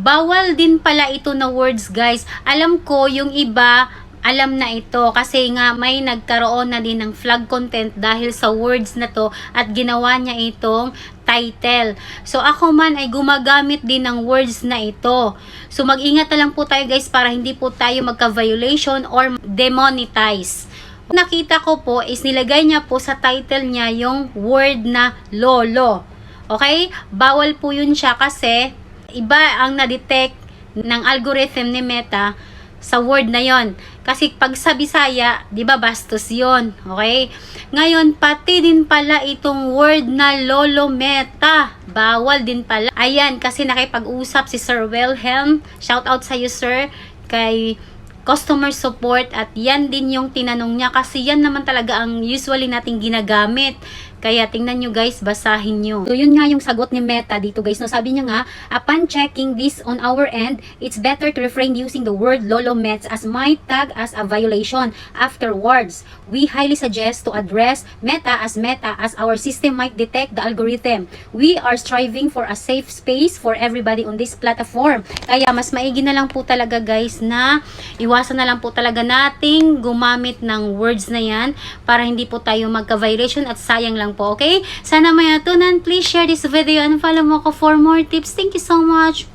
bawal din pala ito na words guys. Alam ko yung iba alam na ito kasi nga may nagkaroon na din ng flag content dahil sa words na to at ginawa niya itong title. So ako man ay gumagamit din ng words na ito. So mag-ingat na lang po tayo guys para hindi po tayo magka-violation or demonetize. Nakita ko po is nilagay niya po sa title niya yung word na lolo. Okay? Bawal po yun siya kasi iba ang na-detect ng algorithm ni Meta sa word na yon. Kasi pag sa Bisaya, 'di ba bastos 'yon, okay? Ngayon pati din pala itong word na lolo meta, bawal din pala. Ayan kasi nakipag-usap si Sir Wilhelm. Shout out sa iyo sir kay customer support at yan din yung tinanong niya kasi yan naman talaga ang usually nating ginagamit. Kaya tingnan nyo guys, basahin nyo. So yun nga yung sagot ni Meta dito guys. No, sabi niya nga, upon checking this on our end, it's better to refrain using the word lolo mets as might tag as a violation. Afterwards, we highly suggest to address Meta as Meta as our system might detect the algorithm. We are striving for a safe space for everybody on this platform. Kaya mas maigi na lang po talaga guys na iwasan na lang po talaga nating gumamit ng words na yan para hindi po tayo magka-violation at sayang lang po, okay? Sana may atunan. Please share this video and follow mo ko for more tips. Thank you so much.